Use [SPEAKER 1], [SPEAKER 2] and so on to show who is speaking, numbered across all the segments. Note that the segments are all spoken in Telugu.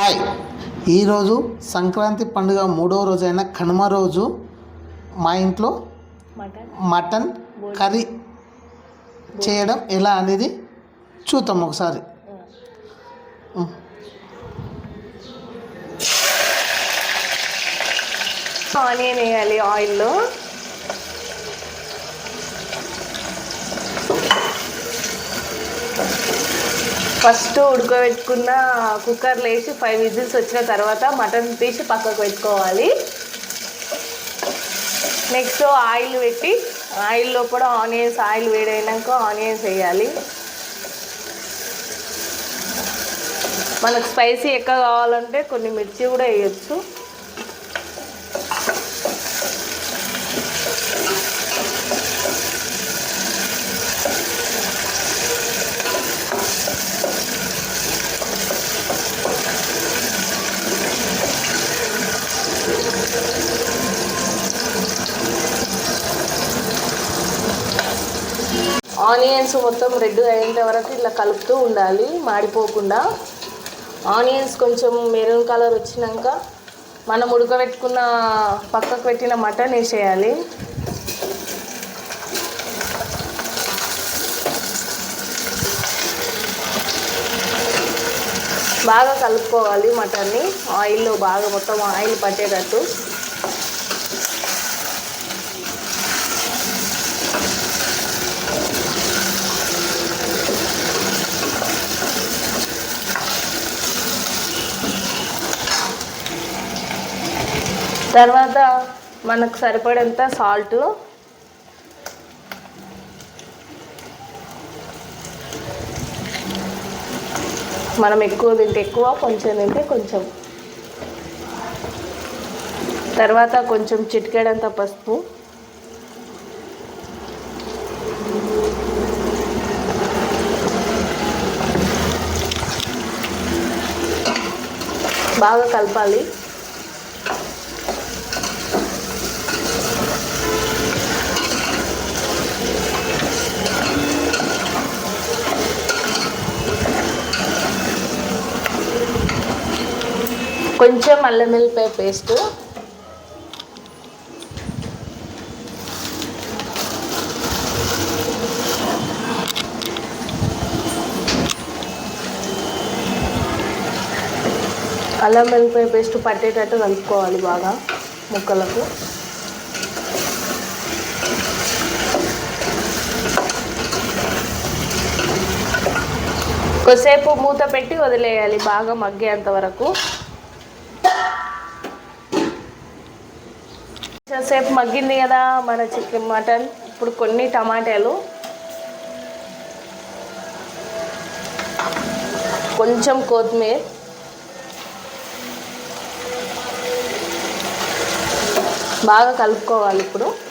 [SPEAKER 1] హాయ్. ఈరోజు సంక్రాంతి పండుగ మూడవ రోజైన కనుమ రోజు మా ఇంట్లో
[SPEAKER 2] మటన్.
[SPEAKER 1] మటన్ కర్రీ చేయడం ఎలా అనేది చూద్దాం ఒకసారి.
[SPEAKER 2] ఆనియన్ వేయాలి ఆయిల్లో. ఫస్ట్ ఉడకబెట్టుకున్న కుక్కర్లో వేసి ఫైవ్ విజిల్స్ వచ్చిన తర్వాత మటన్ తీసి పక్కకు పెట్టుకోవాలి. నెక్స్ట్ ఆయిల్ పెట్టి ఆయిల్లో కూడా ఆనియన్స్ ఆయిల్ వేడైనాక ఆనియన్స్ వేయాలి. మనకు స్పైసీ ఎక్కువ కావాలంటే కొన్ని మిర్చి కూడా వేయచ్చు. ఆనియన్స్ మొత్తం రెడ్ అయ్యేంత వరకు ఇట్లా కలుపుతూ ఉండాలి మాడిపోకుండా. ఆనియన్స్ కొంచెం మెరూన్ కలర్ వచ్చినాక మనం ఉడకబెట్టుకున్న పక్కకు పెట్టిన మటన్ వేసేయాలి. బాగా కలుపుకోవాలి మటన్ని. ఆయిల్లో బాగా మొత్తం ఆయిల్ పట్టేటట్టు. తర్వాత మనకు సరిపడేంత సాల్ట్. మనం ఎక్కువ తింటే ఎక్కువ కొంచెం తింటే కొంచెం. తర్వాత కొంచెం చిటికెడంత పసుపు. బాగా కలపాలి. కొంచెం అల్లం వెల్లిపాయ పేస్ట్. అల్లం వెల్లిపాయ పేస్ట్ పట్టేటట్టు కలుపుకోవాలి బాగా ముక్కలకు. కొద్దిసేపు మూత పెట్టి వదిలేయాలి బాగా మగ్గేంత వరకు. సేపు మగ్గింది కదా మన చికెన్ మటన్. ఇప్పుడు కొన్ని టమాటాలు. కొంచెం కొత్తిమీర. బాగా కలుపుకోవాలి ఇప్పుడు.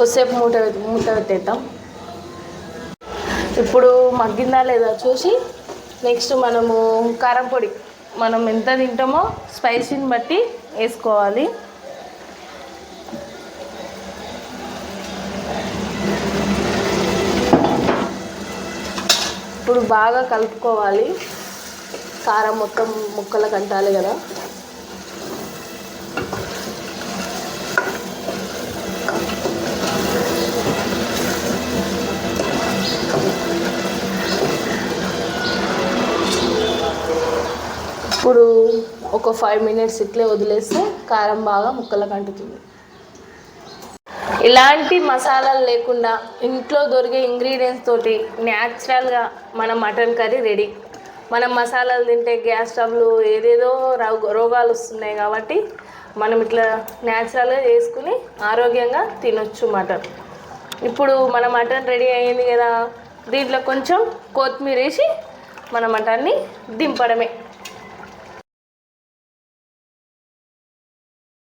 [SPEAKER 2] కొద్దిసేపు మూట మూట పెట్టేద్దాం ఇప్పుడు మగ్గిందా లేదా చూసి నెక్స్ట్ మనము కారం పొడి మనం ఎంత తింటామో స్పైసీని బట్టి వేసుకోవాలి. ఇప్పుడు బాగా కలుపుకోవాలి. కారం మొత్తం ముక్కలకు అంటాలి కదా. ఇప్పుడు ఒక ఫైవ్ మినిట్స్ ఇట్లే వదిలేస్తే కారం బాగా ముక్కలకు అంటుతుంది ఇలాంటి మసాలాలు లేకుండా ఇంట్లో దొరికే ఇంగ్రీడియంట్స్ తోటి న్యాచురల్గా మన మటన్ కర్రీ రెడీ మనం మసాలాలు తింటే గ్యాస్ స్టవ్లు ఏదేదో రోగాలు వస్తున్నాయి కాబట్టి మనం ఇట్లా న్యాచురల్గా చేసుకుని ఆరోగ్యంగా తినొచ్చు మటన్. ఇప్పుడు మన మటన్ రెడీ అయ్యింది కదా దీంట్లో కొంచెం కొత్తిమీర వేసి మన మటన్ని దింపడమే.